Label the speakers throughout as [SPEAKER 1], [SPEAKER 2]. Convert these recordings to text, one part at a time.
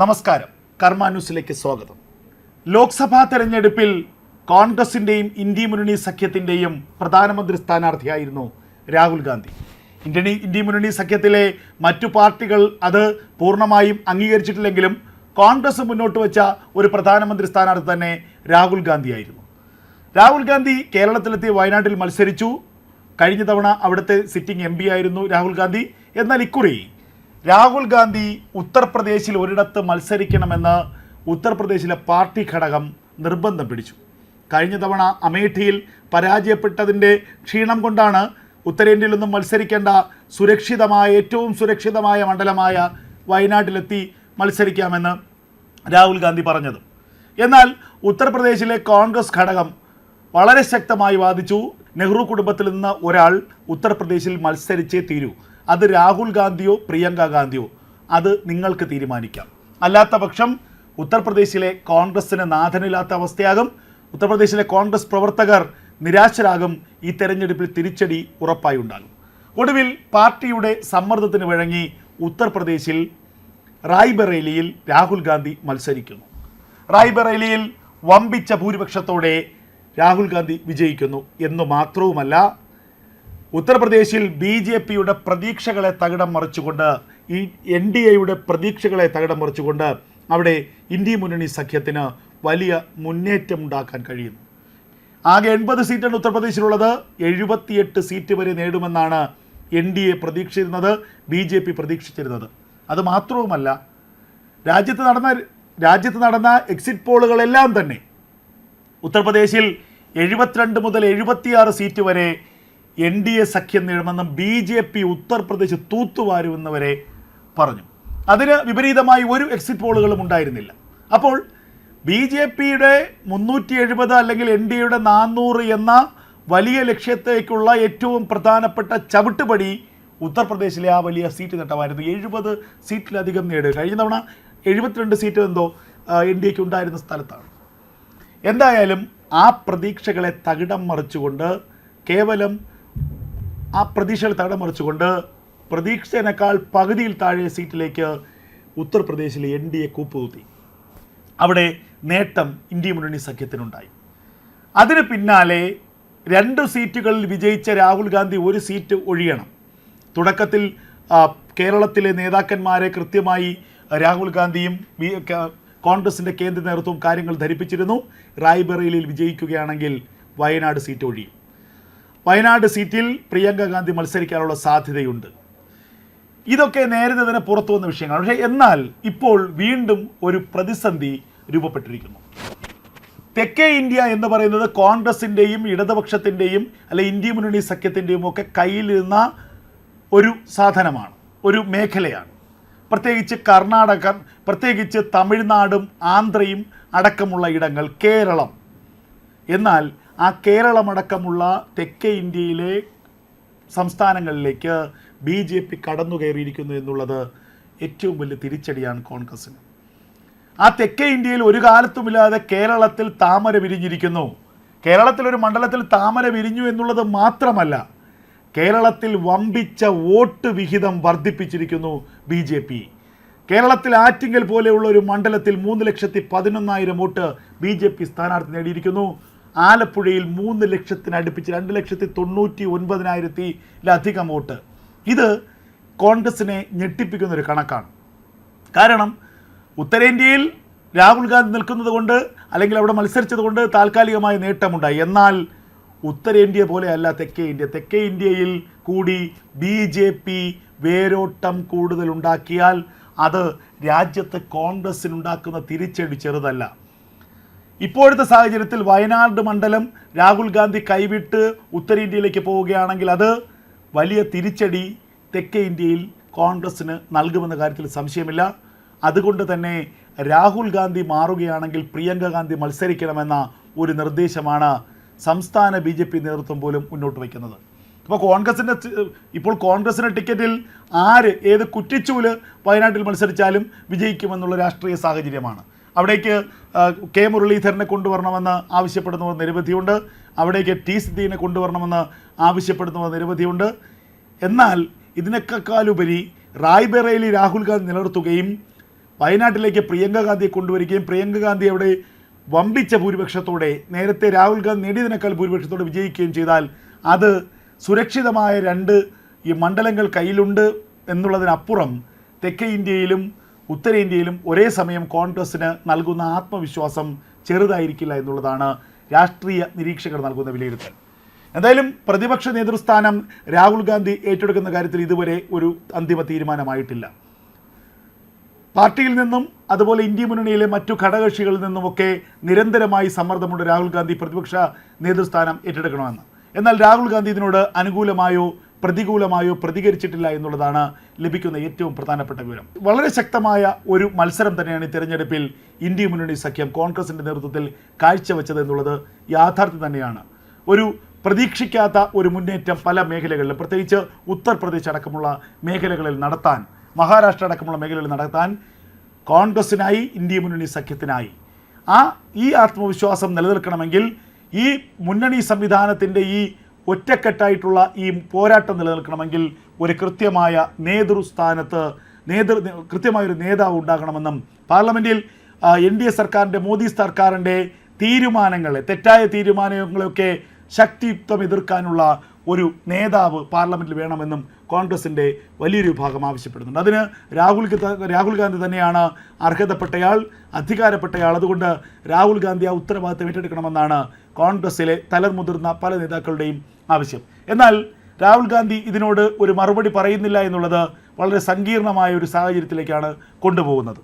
[SPEAKER 1] നമസ്കാരം. കർമ്മ ന്യൂസിലേക്ക് സ്വാഗതം. ലോക്സഭാ തെരഞ്ഞെടുപ്പിൽ കോൺഗ്രസിന്റെയും ഇന്ത്യ മുന്നണി സഖ്യത്തിന്റെയും പ്രധാനമന്ത്രി സ്ഥാനാർത്ഥിയായിരുന്നു രാഹുൽ ഗാന്ധി. ഇന്ത്യൻ ഇന്ത്യ മുന്നണി സഖ്യത്തിലെ മറ്റു പാർട്ടികൾ അത് പൂർണമായും അംഗീകരിച്ചിട്ടില്ലെങ്കിലും കോൺഗ്രസ് മുന്നോട്ട് വെച്ച ഒരു പ്രധാനമന്ത്രി സ്ഥാനാർത്ഥി തന്നെ രാഹുൽ ഗാന്ധിയായിരുന്നു. രാഹുൽ ഗാന്ധി കേരളത്തിലെത്തി വയനാട്ടിൽ മത്സരിച്ചു. കഴിഞ്ഞ തവണ അവിടുത്തെ സിറ്റിംഗ് എം ആയിരുന്നു രാഹുൽ ഗാന്ധി. എന്നാൽ ഇക്കുറി രാഹുൽ ഗാന്ധി ഉത്തർപ്രദേശിൽ ഒരിടത്ത് മത്സരിക്കണമെന്ന് ഉത്തർപ്രദേശിലെ പാർട്ടി ഘടകം നിർബന്ധം പിടിച്ചു. കഴിഞ്ഞ തവണ അമേഠിയിൽ പരാജയപ്പെട്ടതിന്റെ ക്ഷീണം കൊണ്ടാണ് ഉത്തരേന്ത്യയിൽ നിന്നും മത്സരിക്കേണ്ട സുരക്ഷിതമായ ഏറ്റവും സുരക്ഷിതമായ മണ്ഡലമായ വയനാട്ടിലെത്തി മത്സരിക്കാമെന്ന് രാഹുൽ ഗാന്ധി പറഞ്ഞത്. എന്നാൽ ഉത്തർപ്രദേശിലെ കോൺഗ്രസ് ഘടകം വളരെ ശക്തമായി വാദിച്ചു. നെഹ്റു കുടുംബത്തിൽ നിന്ന് ഒരാൾ ഉത്തർപ്രദേശിൽ മത്സരിച്ചേ തീരൂ. അത് രാഹുൽ ഗാന്ധിയോ പ്രിയങ്ക ഗാന്ധിയോ. അത് നിങ്ങൾക്ക് തീരുമാനിക്കാം. അല്ലാത്ത പക്ഷം ഉത്തർപ്രദേശിലെ കോൺഗ്രസിന് നാഥനില്ലാത്ത അവസ്ഥയാകും. ഉത്തർപ്രദേശിലെ കോൺഗ്രസ് പ്രവർത്തകർ നിരാശരാകും. ഈ തെരഞ്ഞെടുപ്പിൽ തിരിച്ചടി ഉറപ്പായി ഉണ്ടാകും. ഒടുവിൽ പാർട്ടിയുടെ സമ്മർദ്ദത്തിന് വഴങ്ങി ഉത്തർപ്രദേശിൽ റായ്ബറേലിയിൽ രാഹുൽ ഗാന്ധി മത്സരിക്കുന്നു. റായ്ബറേലിയിൽ വമ്പിച്ച ഭൂരിപക്ഷത്തോടെ രാഹുൽ ഗാന്ധി വിജയിക്കുന്നു എന്ന് മാത്രവുമല്ല ഉത്തർപ്രദേശിൽ ബി ജെ പിയുടെ പ്രതീക്ഷകളെ തകിടം മറിച്ചുകൊണ്ട് ഈ എൻ ഡി എയുടെ പ്രതീക്ഷകളെ തകിടം മറിച്ചുകൊണ്ട് അവിടെ ഇന്ത്യ മുന്നണി സഖ്യത്തിന് വലിയ മുന്നേറ്റം ഉണ്ടാക്കാൻ കഴിയുന്നു ആകെ എൺപത് സീറ്റാണ് ഉത്തർപ്രദേശിലുള്ളത്. എഴുപത്തിയെട്ട് സീറ്റ് വരെ നേടുമെന്നാണ് എൻ ഡി എ പ്രതീക്ഷിച്ചിരുന്നത് ബി ജെ പി പ്രതീക്ഷിച്ചിരുന്നത്. അത് മാത്രവുമല്ല രാജ്യത്ത് നടന്ന രാജ്യത്ത് നടന്ന എക്സിറ്റ് പോളുകളെല്ലാം തന്നെ ഉത്തർപ്രദേശിൽ എഴുപത്തിരണ്ട് മുതൽ എഴുപത്തിയാറ് സീറ്റ് വരെ എൻ ഡി എ സഖ്യം നേടുമെന്നും ബി ജെ പി ഉത്തർപ്രദേശ് തൂത്തുവാരുമെന്നവരെ പറഞ്ഞു. അതിന് വിപരീതമായി ഒരു എക്സിറ്റ് പോളുകളും ഉണ്ടായിരുന്നില്ല. അപ്പോൾ ബി ജെ പിയുടെ മുന്നൂറ്റി എഴുപത് അല്ലെങ്കിൽ എൻ ഡി എയുടെ നാനൂറ് എന്ന വലിയ ലക്ഷ്യത്തേക്കുള്ള ഏറ്റവും പ്രധാനപ്പെട്ട ചവിട്ടുപടി ഉത്തർപ്രദേശിലെ ആ വലിയ സീറ്റ് നേട്ടമായിരുന്നു. എഴുപത് സീറ്റിലധികം നേടുക. കഴിഞ്ഞ തവണ എഴുപത്തിരണ്ട് സീറ്റ് എന്തോ എൻ ഡി എക്ക് ഉണ്ടായിരുന്ന സ്ഥലത്താണ്. എന്തായാലും ആ പ്രതീക്ഷകളെ തകിടം മറിച്ചുകൊണ്ട് കേവലം ആ പ്രതീക്ഷകൾ തടം മറിച്ചുകൊണ്ട് പ്രതീക്ഷേനേക്കാൾ പകുതിയിൽ താഴെ സീറ്റിലേക്ക് ഉത്തർപ്രദേശിലെ എൻ ഡി എ കൂപ്പുകുത്തി അവിടെ നേട്ടം ഇന്ത്യ മുന്നണി സഖ്യത്തിനുണ്ടായി. അതിന് പിന്നാലെ രണ്ട് സീറ്റുകളിൽ വിജയിച്ച രാഹുൽ ഗാന്ധി ഒരു സീറ്റ് ഒഴിയണം. തുടക്കത്തിൽ കേരളത്തിലെ നേതാക്കന്മാരെ കൃത്യമായി രാഹുൽ ഗാന്ധിയും കോൺഗ്രസിന്റെ കേന്ദ്ര നേതൃത്വവും കാര്യങ്ങൾ ധരിപ്പിച്ചിരുന്നു. റായ്ബറേലിയിൽ വിജയിക്കുകയാണെങ്കിൽ വയനാട് സീറ്റ് ഒഴിയും. വയനാട് സീറ്റിൽ പ്രിയങ്ക ഗാന്ധി മത്സരിക്കാനുള്ള സാധ്യതയുണ്ട്. ഇതൊക്കെ നേരത്തെ തന്നെ പുറത്തു വന്ന വിഷയങ്ങളാണ്. പക്ഷേ എന്നാൽ ഇപ്പോൾ വീണ്ടും ഒരു പ്രതിസന്ധി രൂപപ്പെട്ടിരിക്കുന്നു. തെക്കേ ഇന്ത്യ എന്ന് പറയുന്നത് കോൺഗ്രസിന്റെയും ഇടതുപക്ഷത്തിന്റെയും അല്ലെ ഇന്ത്യ മുന്നണി സഖ്യത്തിന്റെയും ഒക്കെ കയ്യിലിരുന്ന ഒരു സാധനമാണ്. ഒരു മേഖലയാണ്. പ്രത്യേകിച്ച് കർണാടക പ്രത്യേകിച്ച് തമിഴ്നാടും ആന്ധ്രയും അടക്കമുള്ള ഇടങ്ങൾ കേരളം. എന്നാൽ ആ കേരളമടക്കമുള്ള തെക്കേ ഇന്ത്യയിലെ സംസ്ഥാനങ്ങളിലേക്ക് ബി ജെ പി കടന്നു കയറിയിരിക്കുന്നു എന്നുള്ളത് ഏറ്റവും വലിയ തിരിച്ചടിയാണ് കോൺഗ്രസ്സിന്. ആ തെക്കേ ഇന്ത്യയിൽ ഒരു കാലത്തുമില്ലാതെ കേരളത്തിൽ താമര വിരിഞ്ഞിരിക്കുന്നു. കേരളത്തിൽ ഒരു മണ്ഡലത്തിൽ താമര വിരിഞ്ഞു എന്നുള്ളത് മാത്രമല്ല കേരളത്തിൽ വമ്പിച്ച വോട്ട് വിഹിതം വർദ്ധിപ്പിച്ചിരിക്കുന്നു ബി ജെ പി. കേരളത്തിൽ ആറ്റിങ്ങൽ പോലെയുള്ള ഒരു മണ്ഡലത്തിൽ മൂന്ന് ലക്ഷത്തി പതിനൊന്നായിരം വോട്ട് ബി ജെ പി സ്ഥാനാർത്ഥി ആലപ്പുഴയിൽ മൂന്ന് ലക്ഷത്തിന് അടുപ്പിച്ച് രണ്ട് ലക്ഷത്തി തൊണ്ണൂറ്റി ഒൻപതിനായിരത്തിലധികം വോട്ട്. ഇത് കോൺഗ്രസിനെ ഞെട്ടിപ്പിക്കുന്ന ഒരു കണക്കാണ്. കാരണം ഉത്തരേന്ത്യയിൽ രാഹുൽ ഗാന്ധി നിൽക്കുന്നത് കൊണ്ട് അല്ലെങ്കിൽ അവിടെ മത്സരിച്ചത് കൊണ്ട് താൽക്കാലികമായ നേട്ടമുണ്ടായി. എന്നാൽ ഉത്തരേന്ത്യ പോലെയല്ല തെക്കേ ഇന്ത്യ. തെക്കേ ഇന്ത്യയിൽ കൂടി ബി ജെ പി വേരോട്ടം കൂടുതൽ ഉണ്ടാക്കിയാൽ അത് രാജ്യത്ത് കോൺഗ്രസ്സിനുണ്ടാക്കുന്ന തിരിച്ചടി ചെറുതല്ല. ഇപ്പോഴത്തെ സാഹചര്യത്തിൽ വയനാട് മണ്ഡലം രാഹുൽ ഗാന്ധി കൈവിട്ട് ഉത്തരേന്ത്യയിലേക്ക് പോവുകയാണെങ്കിൽ അത് വലിയ തിരിച്ചടി തെക്കേ ഇന്ത്യയിൽ കോൺഗ്രസ്സിന് നൽകുമെന്ന കാര്യത്തിൽ സംശയമില്ല. അതുകൊണ്ട് തന്നെ രാഹുൽ ഗാന്ധി മാറുകയാണെങ്കിൽ പ്രിയങ്ക ഗാന്ധി മത്സരിക്കണമെന്ന ഒരു നിർദ്ദേശമാണ് സംസ്ഥാന ബി ജെ പി നേതൃത്വം പോലും മുന്നോട്ട് വയ്ക്കുന്നത്. അപ്പോൾ കോൺഗ്രസിന്റെ ഇപ്പോൾ കോൺഗ്രസിന്റെ ടിക്കറ്റിൽ ആര് ഏത് കുറ്റിച്ചൂൽ വയനാട്ടിൽ മത്സരിച്ചാലും വിജയിക്കുമെന്നുള്ള രാഷ്ട്രീയ സാഹചര്യമാണ്. അവിടേക്ക് കെ മുരളീധരനെ കൊണ്ടുവരണമെന്ന് ആവശ്യപ്പെടുന്നവർ നിരവധിയുണ്ട്. അവിടേക്ക് ടി സിദ്ദീനെ കൊണ്ടുവരണമെന്ന് ആവശ്യപ്പെടുന്നവർ നിരവധിയുണ്ട്. എന്നാൽ ഇതിനേക്കാളുപരി റായ്ബറേലി രാഹുൽ ഗാന്ധി നിലനിർത്തുകയും വയനാട്ടിലേക്ക് പ്രിയങ്ക ഗാന്ധിയെ കൊണ്ടുവരികയും പ്രിയങ്ക ഗാന്ധി അവിടെ വമ്പിച്ച ഭൂരിപക്ഷത്തോടെ നേരത്തെ രാഹുൽ ഗാന്ധി നേടിയതിനേക്കാൾ ഭൂരിപക്ഷത്തോടെ വിജയിക്കുകയും ചെയ്താൽ അത് സുരക്ഷിതമായ രണ്ട് ഈ മണ്ഡലങ്ങൾ കയ്യിലുണ്ട് എന്നുള്ളതിനപ്പുറം തെക്കേ ഇന്ത്യയിലും ഉത്തരേന്ത്യയിലും ഒരേ സമയം കോൺഗ്രസ്സിന് നൽകുന്ന ആത്മവിശ്വാസം ചെറുതായിരിക്കില്ല എന്നുള്ളതാണ് രാഷ്ട്രീയ നിരീക്ഷകർ നൽകുന്ന വിലയിരുത്തൽ. എന്തായാലും പ്രതിപക്ഷ നേതൃസ്ഥാനം രാഹുൽ ഗാന്ധി ഏറ്റെടുക്കുന്ന കാര്യത്തിൽ ഇതുവരെ ഒരു അന്തിമ തീരുമാനമായിട്ടില്ല. പാർട്ടിയിൽ നിന്നും അതുപോലെ ഇന്ത്യ മുന്നണിയിലെ മറ്റു ഘടകകക്ഷികളിൽ നിന്നുമൊക്കെ നിരന്തരമായി സമ്മർദ്ദമുണ്ട് രാഹുൽ ഗാന്ധി പ്രതിപക്ഷ നേതൃസ്ഥാനം ഏറ്റെടുക്കണമെന്ന്. എന്നാൽ രാഹുൽ ഗാന്ധി ഇതിനോട് അനുകൂലമായോ പ്രതികൂലമായോ പ്രതികരിച്ചിട്ടില്ല എന്നുള്ളതാണ് ലഭിക്കുന്ന ഏറ്റവും പ്രധാനപ്പെട്ട വിവരം. വളരെ ശക്തമായ ഒരു മത്സരം തന്നെയാണ് ഈ തെരഞ്ഞെടുപ്പിൽ ഇന്ത്യ മുന്നണി സഖ്യം കോൺഗ്രസിന്റെ നേതൃത്വത്തിൽ കാഴ്ചവെച്ചത് എന്നുള്ളത് യാഥാർത്ഥ്യം തന്നെയാണ്. ഒരു പ്രതീക്ഷിക്കാത്ത ഒരു മുന്നേറ്റം പല മേഖലകളിലും പ്രത്യേകിച്ച് ഉത്തർപ്രദേശ് അടക്കമുള്ള മേഖലകളിൽ നടത്താൻ മഹാരാഷ്ട്ര അടക്കമുള്ള മേഖലകളിൽ നടത്താൻ കോൺഗ്രസിനായി ഇന്ത്യ മുന്നണി സഖ്യത്തിനായി. ആ ഈ ആത്മവിശ്വാസം നിലനിൽക്കണമെങ്കിൽ ഈ മുന്നണി സംവിധാനത്തിന്റെ ഈ ഒറ്റക്കെട്ടായിട്ടുള്ള ഈ പോരാട്ടം നിലനിൽക്കണമെങ്കിൽ ഒരു കൃത്യമായ നേതൃസ്ഥാനത്ത് നേതൃ കൃത്യമായൊരു നേതാവ് ഉണ്ടാകണമെന്നും പാർലമെന്റിൽ എൻ ഡി എ സർക്കാരിന്റെ മോദി സർക്കാരിന്റെ തീരുമാനങ്ങളെ തെറ്റായ തീരുമാനങ്ങളെയൊക്കെ ശക്തിയുക്തം എതിർക്കാനുള്ള ഒരു നേതാവ് പാർലമെന്റിൽ വേണമെന്നും കോൺഗ്രസിന്റെ വലിയൊരു വിഭാഗം ആവശ്യപ്പെടുന്നുണ്ട്. അതിന് രാഹുൽ രാഹുൽ ഗാന്ധി തന്നെയാണ് അർഹതപ്പെട്ടയാൾ അധികാരപ്പെട്ടയാൾ. അതുകൊണ്ട് രാഹുൽ ഗാന്ധി ആ ഉത്തരവാദിത്തം ഏറ്റെടുക്കണമെന്നാണ് കോൺഗ്രസ്സിലെ തലമുതിർന്ന പല നേതാക്കളുടെയും ആവശ്യം. എന്നാൽ രാഹുൽ ഗാന്ധി ഇതിനോട് ഒരു മറുപടി പറയുന്നില്ല എന്നുള്ളത് വളരെ സങ്കീർണമായ ഒരു സാഹചര്യത്തിലേക്കാണ് കൊണ്ടുപോകുന്നത്.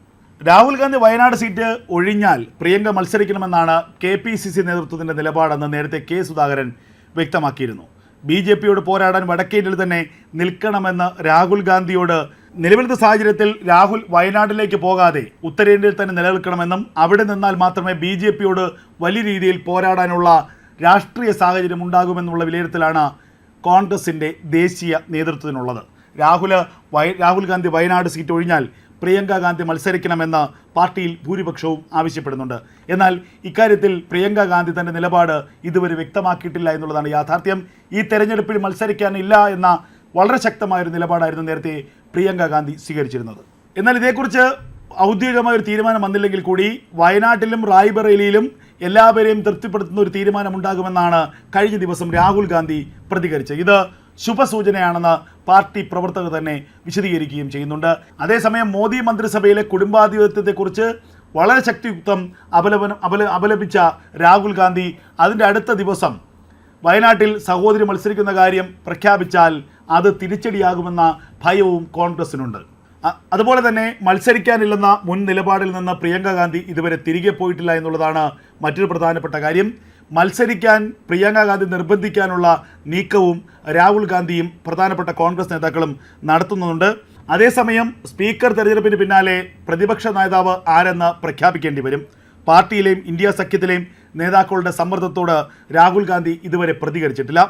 [SPEAKER 1] രാഹുൽ ഗാന്ധി വയനാട് സീറ്റ് ഒഴിഞ്ഞാൽ പ്രിയങ്ക മത്സരിക്കണമെന്നാണ് കെ പി സി സി നേതൃത്വത്തിന്റെ നിലപാടെന്ന് നേരത്തെ കെ സുധാകരൻ വ്യക്തമാക്കിയിരുന്നു. ബി ജെ പിയോട് പോരാടാൻ വടക്കേന്ത്യയിൽ തന്നെ നിൽക്കണമെന്ന് രാഹുൽ ഗാന്ധിയോട് നിലവിലത്തെ സാഹചര്യത്തിൽ രാഹുൽ വയനാട്ടിലേക്ക് പോകാതെ ഉത്തരേന്ത്യയിൽ തന്നെ നിലനിൽക്കണമെന്നും അവിടെ നിന്നാൽ മാത്രമേ ബി ജെ പിയോട് വലിയ രീതിയിൽ പോരാടാനുള്ള രാഷ്ട്രീയ സാഹചര്യം ഉണ്ടാകുമെന്നുള്ള വിലയിരുത്തലാണ് കോൺഗ്രസിന്റെ ദേശീയ നേതൃത്വത്തിനുള്ളത്. രാഹുൽ രാഹുൽ ഗാന്ധി വയനാട് സീറ്റ് ഒഴിഞ്ഞാൽ പ്രിയങ്ക ഗാന്ധി മത്സരിക്കണമെന്ന് പാർട്ടിയിൽ ഭൂരിപക്ഷവും ആവശ്യപ്പെടുന്നുണ്ട്. എന്നാൽ ഇക്കാര്യത്തിൽ പ്രിയങ്ക ഗാന്ധി തന്റെ നിലപാട് ഇതുവരെ വ്യക്തമാക്കിയിട്ടില്ല എന്നുള്ളതാണ് യാഥാർത്ഥ്യം. ഈ തെരഞ്ഞെടുപ്പിൽ മത്സരിക്കാനില്ല എന്ന വളരെ ശക്തമായൊരു നിലപാടായിരുന്നു നേരത്തെ പ്രിയങ്ക ഗാന്ധി സ്വീകരിച്ചിരുന്നത്. എന്നാൽ ഇതേക്കുറിച്ച് ഔദ്യോഗികമായ ഒരു തീരുമാനം വന്നില്ലെങ്കിൽ കൂടി വയനാട്ടിലും റായ്ബറേലിയിലും എല്ലാവരെയും തൃപ്തിപ്പെടുത്തുന്ന ഒരു തീരുമാനമുണ്ടാകുമെന്നാണ് കഴിഞ്ഞ ദിവസം രാഹുൽ ഗാന്ധി പ്രതികരിച്ചത്. ഇത് ശുഭസൂചനയാണെന്ന് പാർട്ടി പ്രവർത്തകർ തന്നെ വിശദീകരിക്കുകയും ചെയ്യുന്നുണ്ട്. അതേസമയം മോദി മന്ത്രിസഭയിലെ കുടുംബാധിപത്യത്തെക്കുറിച്ച് വളരെ ശക്തിയുക്തം അപലപനം അപല അപലപിച്ച രാഹുൽ ഗാന്ധി അതിന്റെ അടുത്ത ദിവസം വയനാട്ടിൽ സഹോദരി മത്സരിക്കുന്ന കാര്യം പ്രഖ്യാപിച്ചാൽ അത് തിരിച്ചടിയാകുമെന്ന ഭയവും കോൺഗ്രസിനുണ്ട്. അതുപോലെ തന്നെ മത്സരിക്കാനില്ലെന്ന മുൻ നിലപാടിൽ നിന്ന് പ്രിയങ്ക ഗാന്ധി ഇതുവരെ തിരികെ പോയിട്ടില്ല എന്നുള്ളതാണ് മറ്റൊരു പ്രധാനപ്പെട്ട കാര്യം. മത്സരിക്കാൻ പ്രിയങ്ക ഗാന്ധി നിർബന്ധിക്കാനുള്ള നീക്കവും രാഹുൽ ഗാന്ധിയും പ്രധാനപ്പെട്ട കോൺഗ്രസ് നേതാക്കളും നടത്തുന്നുണ്ട്. അതേസമയം സ്പീക്കർ തെരഞ്ഞെടുപ്പിന് പിന്നാലെ പ്രതിപക്ഷ നേതാവ് ആരെന്ന് പ്രഖ്യാപിക്കേണ്ടി വരും. പാർട്ടിയിലെയും ഇന്ത്യ സഖ്യത്തിലെയും നേതാക്കളുടെ സമ്മർദ്ദത്തോട് രാഹുൽ ഗാന്ധി ഇതുവരെ പ്രതികരിച്ചിട്ടില്ല.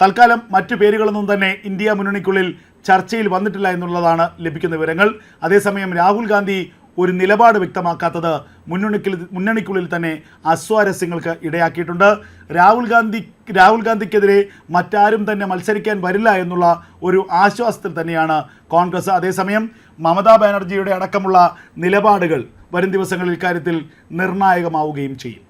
[SPEAKER 1] തൽക്കാലം മറ്റു പേരുകളൊന്നും തന്നെ ഇന്ത്യ മുന്നണിക്കുള്ളിൽ ചർച്ചയിൽ വന്നിട്ടില്ല എന്നുള്ളതാണ് ലഭിക്കുന്ന വിവരങ്ങൾ. അതേസമയം രാഹുൽ ഗാന്ധി ഒരു നിലപാട് വ്യക്തമാക്കാത്തത് മുന്നണിക്കിൽ മുന്നണിക്കുള്ളിൽ തന്നെ അസ്വാരസ്യങ്ങൾക്ക് ഇടയാക്കിയിട്ടുണ്ട്. രാഹുൽ ഗാന്ധി രാഹുൽ ഗാന്ധിക്കെതിരെ മറ്റാരും തന്നെ മത്സരിക്കാൻ വരില്ല എന്നുള്ള ഒരു ആശ്വാസത്തിൽ തന്നെയാണ് കോൺഗ്രസ്. അതേസമയം മമതാ ബാനർജിയുടെ അടക്കമുള്ള നിലപാടുകൾ വരും ദിവസങ്ങളിൽ ഇക്കാര്യത്തിൽ നിർണായകമാവുകയും ചെയ്യും.